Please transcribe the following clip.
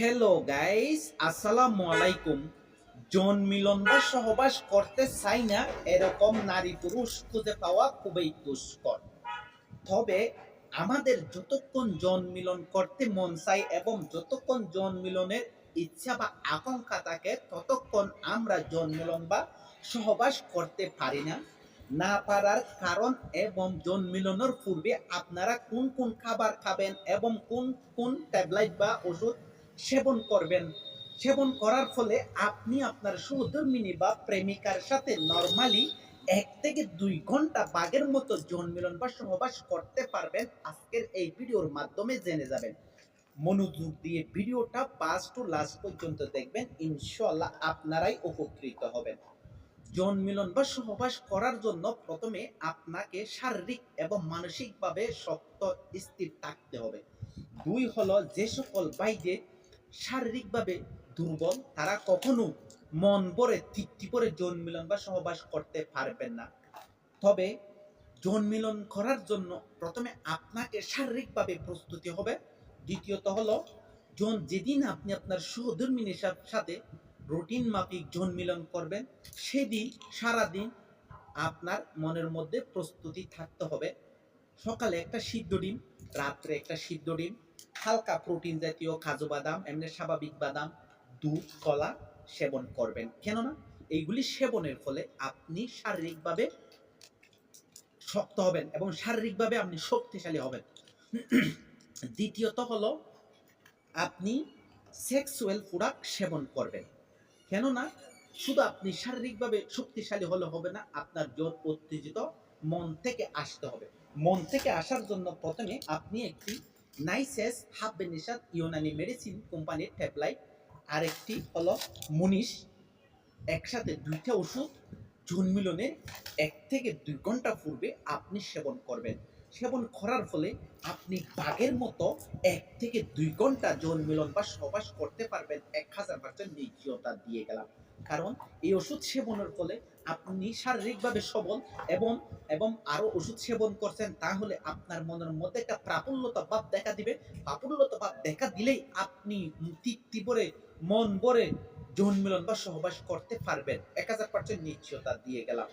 Hello guys আসসালামু আলাইকুম যৌন মিলন বা সহবাস করতে চাই না। এরকম নারী পুরুষ খুঁজে পাওয়া খুবই দুষ্কর। তবে আমাদের যতক্ষণ যৌন মিলন করতে মন চাই এবং যতক্ষণ যৌন মিলনের ইচ্ছা বা আকাঙ্ক্ষা থাকে, ততক্ষণ আমরা যৌন মিলন বা সহবাস করতে পারি না। না পারার কারণ এবং যৌন মিলনের পূর্বে আপনারা কোন কোন খাবার খাবেন এবং কোন কোন ট্যাবলেট বা ওষুধ সেবন করবেন। সেবন করার ফলে আপনি আপনার সহধর্মিনী বা প্রেমিকার সাথে নর্মালি এক থেকে দুই ঘণ্টা বাঘের মতো যৌন মিলন বা সহবাস করতে পারবেন। আজকের এই ভিডিওর মাধ্যমে জেনে যাবেন। মনোযোগ দিয়ে ভিডিওটা পাঁচ টু লাস্ট পর্যন্ত দেখবেন। ইনশাল্লাহ আপনারাই উপকৃত হবেন। যৌন মিলন বা সহবাস করার জন্য প্রথমে আপনাকে শারীরিক এবং মানসিকভাবে শক্ত, স্থির থাকতে হবে। দুই হলো যে সকল বাইরে শারীরিকভাবে দুর্বল, তারা কখনো মন ভরে তৃপ্তি করে যৌন মিলন বা সহবাস করতে পারবেন না। তবে যৌন মিলন করার জন্য প্রথমে আপনাকে শারীরিকভাবে প্রস্তুতি হবে। দ্বিতীয়ত হলো যৌন যেদিন আপনি আপনার সহধর্মিনীর সাথে রুটিন মাফিক যৌন মিলন করবেন, সেদিন সারাদিন আপনার মনের মধ্যে প্রস্তুতি থাকতে হবে। সকালে একটা সিদ্ধ ডিম রাত্রে একটা সিদ্ধ ডিম, হালকা প্রোটিন জাতীয় কাজু বাদাম, এমনি স্বাভাবিক বাদাম, দুধ, কলা সেবন করবেন। কেননা এইগুলি সেবনের ফলে আপনি শারীরিকভাবে শক্ত হবেন এবং শারীরিকভাবে আপনি শক্তিশালী হবেন। দ্বিতীয়ত হলো আপনি সেক্সুয়াল প্রোডাক্ট সেবন করবেন। কেননা শুধু আপনি শারীরিকভাবে শক্তিশালী হলে হবে না, আপনার জোর উত্তেজিত মন থেকে আসতে হবে। মন থেকে আসার জন্য প্রথমে আপনি একটি নাইসেস হাফ বেনিসাত ইউনানি মেডিসিন কোম্পানির ট্যাবলাইট, আরেকটি হলো মুনিশ। একসাথে দুইটা ওষুধ, জুন মিলনের এক থেকে দুই ঘণ্টা পূর্বে আপনি সেবন করবেন। সেবন করার ফলে আপনি বাঘের মতো এক থেকে দুই ঘণ্টা যৌন মিলন বা সবাস করতে পারবেন। এক হাজার পার্সেন্ট নিশ্চয়তা দিয়ে গেলাম। কারণ এই ওষুধ সেবনের ফলে আপনি শারীরিকভাবে সবল এবং এবং আরও ওষুধ সেবন করছেন, তাহলে আপনার মনের মধ্যে একটা প্রাফুল্যতা ভাব দেখা দিবে। প্রাফুল্যতা ভাব দেখা দিলেই আপনি তৃপ্তি ভরে মন ভরে যৌন মিলন বা সহবাস করতে পারবেন। এক হাজার পার্সেন্ট নিশ্চয়তা দিয়ে গেলাম।